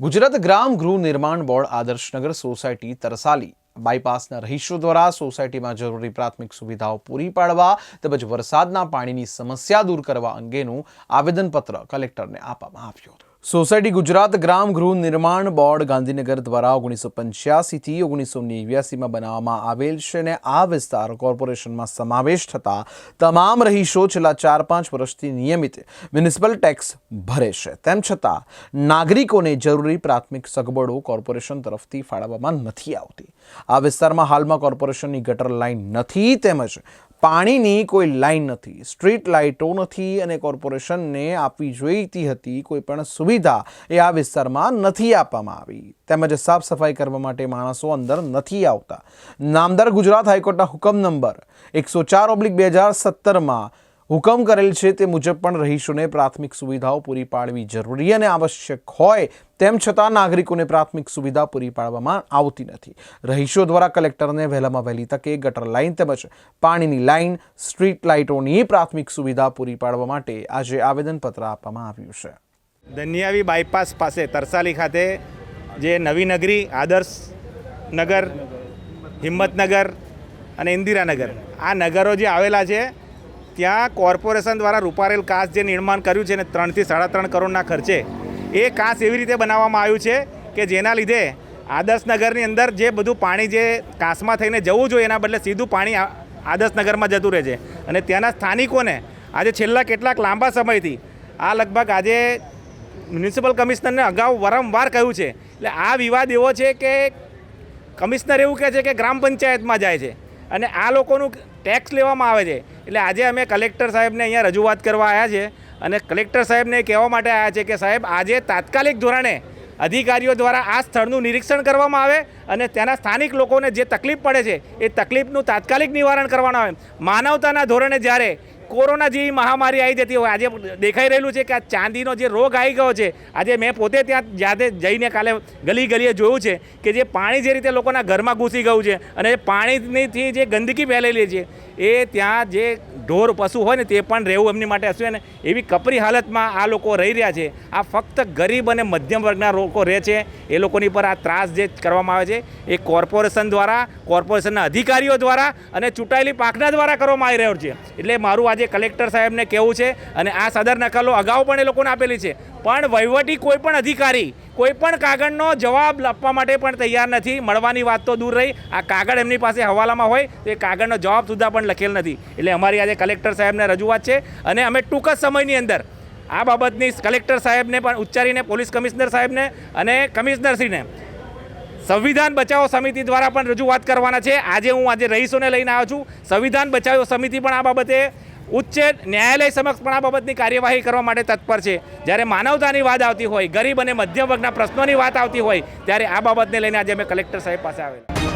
ગુજરાત ગ્રામ ગૃહ નિર્માણ બોર્ડ આદર્શનગર સોસાયટી તરસાલી બાયપાસના રહીશો દ્વારા સોસાયટીમાં જરૂરી પ્રાથમિક સુવિધાઓ પૂરી પાડવા તેમજ વરસાદના પાણીની સમસ્યા દૂર કરવા અંગેનું આવેદનપત્ર કલેક્ટરને આપવામાં આવ્યું હતું. સોસાયટી ગુજરાત ગ્રામ ગૃહ નિર્માણ બોર્ડ ગાંધીનગર દ્વારા ઓગણીસો પંચ્યાસીથી ઓગણીસો નેવ્યાસીમાં બનાવવામાં આવેલ છે અને આ વિસ્તાર કોર્પોરેશનમાં સમાવેશ થતા તમામ રહીશો છેલ્લા ચાર પાંચ વર્ષથી નિયમિત મ્યુનિસિપલ ટેક્સ ભરે છે. તેમ છતાં, નાગરિકોને જરૂરી પ્રાથમિક સગવડો કોર્પોરેશન તરફથી ફાળવવામાં નથી આવતી. આ વિસ્તારમાં હાલમાં કોર્પોરેશનની ગટર લાઇન નથી તેમજ પાણીની કોઈ લાઈન નથી, સ્ટ્રીટ લાઇટો નથી અને કોર્પોરેશનને આપવી જોઈતી હતી, કોઈ પણ સુવિધા એ આ વિસ્તારમાં નથી આપવામાં આવી. તેમજ સાફ સફાઈ કરવા માટે માણસો અંદર નથી આવતા. નામદાર ગુજરાત હાઈકોર્ટના હુકમ નંબર એકસો ચાર ઓબ્લિક બે હજાર સત્તરમાં હુકમ કરેલ છે તે મુજબ પણ રહીશોને પ્રાથમિક સુવિધાઓ પૂરી પાડવી જરૂરી અને આવશ્યક હોય તેમ છતાં નાગરિકોને પ્રાથમિક સુવિધા પૂરી પાડવામાં આવતી નથી. રહીશો દ્વારા કલેક્ટરને વહેલામાં વહેલી તકે ગટર લાઇન તેમજ પાણીની લાઇન, સ્ટ્રીટ લાઇટોની પ્રાથમિક સુવિધા પૂરી પાડવા માટે આજે આવેદનપત્ર આપવામાં આવ્યું છે. ધન્યાવી બાયપાસ પાસે તરસાલી ખાતે જે નવી નગરી, આદર્શ નગર, હિંમતનગર અને ઇન્દિરાનગર, આ નગરો જે આવેલા છે ત્યાં કોર્પોરેશન દ્વારા રૂપારેલ કાચ જે નિર્માણ કર્યું છે ને ત્રણથી સાડા ત્રણ કરોડના ખર્ચે, એ કાચ એવી રીતે બનાવવામાં આવ્યું છે કે જેના લીધે આદર્શનગરની અંદર જે બધું પાણી જે કાચમાં થઈને જવું જોઈએ એના બદલે સીધું પાણી આદર્શનગરમાં જતું રહે છે. અને ત્યાંના સ્થાનિકોને આજે છેલ્લા કેટલાક લાંબા સમયથી આ લગભગ આજે મ્યુનિસિપલ કમિશનરને અગાઉ વારંવાર કહ્યું છે. એટલે આ વિવાદ એવો છે કે કમિશનર એવું કહે છે કે ગ્રામ પંચાયતમાં જાય છે. અને આ લોકોનું ટેક્સ લેવામાં આવે છે. એટલે આજે અમે કલેક્ટર સાહેબને અહીંયા રજૂઆત કરવા આવ્યા છે અને કલેક્ટર સાહેબને કહેવા માટે આવ્યા છે કે સાહેબ, આજે તાત્કાલિક ધોરણે અધિકારીઓ દ્વારા આ સ્થળનું નિરીક્ષણ કરવામાં આવે અને ત્યાંના સ્થાનિક લોકોને જે તકલીફ પડે છે, એ તકલીફનું તાત્કાલિક નિવારણ કરવાનું આવે. માનવતાના ધોરણે જ્યારે કોરોના જેવી મહામારી આવી જતી હોય. આજે દેખાઈ રહેલું છે કે આ ચાંદીનો જે રોગ આવી ગયો છે, આજે મેં પોતે ત્યાં જાતે જઈને કાલે ગલી ગલીએ જોયું છે કે જે પાણી જે રીતે લોકોના ઘરમાં ઘૂસી ગયું છે અને એ પાણીથી જે ગંદકી ફેલાયેલી છે, એ ત્યાં જે ઢોર પશુ હોય ને તે પણ રહેવું એમની માટે હશે ને એવી કપરી હાલતમાં આ લોકો રહી રહ્યા છે. આ ફક્ત ગરીબ અને મધ્યમ વર્ગના લોકો રહે છે. એ લોકોની પર આ ત્રાસ જે કરવામાં આવે છે, એ કોર્પોરેશન દ્વારા, કોર્પોરેશનના અધિકારીઓ દ્વારા અને ચૂંટાયેલી પાંખના દ્વારા કરવામાં આવી રહ્યો છે. એટલે મારું આજે કલેક્ટર સાહેબને કહેવું છે અને આ સદર નકલો અગાઉ પણ એ લોકોને આપેલી છે. પણ વહીવટી કોઈ પણ અધિકારી કોઈ પણ કાગળનો જવાબ આપવા માટે પણ તૈયાર નથી. મળવાની વાત તો દૂર રહી. આ કાગળ એમની પાસે હવાલામાં હોય, તો એ કાગળનો જવાબ સુધા પણ લખેલ નથી. એટલે અમારી આજે કલેક્ટર સાહેબને રજૂઆત છે અને અમે ટૂંક જ સમયની અંદર આ બાબતની કલેક્ટર સાહેબને પણ ઉચ્ચારીને, પોલીસ કમિશનર સાહેબને અને કમિશનરશ્રીને સંવિધાન બચાવો સમિતિ દ્વારા પણ રજૂઆત કરવાના છે. આજે હું આજે રહીશોને લઈને આવ્યો છું. સંવિધાન બચાવો સમિતિ પણ આ બાબતે ઉચ્ચ ન્યાયાલય સમક્ષ પણ આ બાબતની કાર્યવાહી કરવા માટે તત્પર છે. જ્યારે માનવતાની વાત આવતી હોય, ગરીબ અને મધ્યમ વર્ગના પ્રશ્નોની વાત આવતી હોય, ત્યારે આ બાબતને લઈને આજે અમે કલેક્ટર સાહેબ પાસે આવેલા.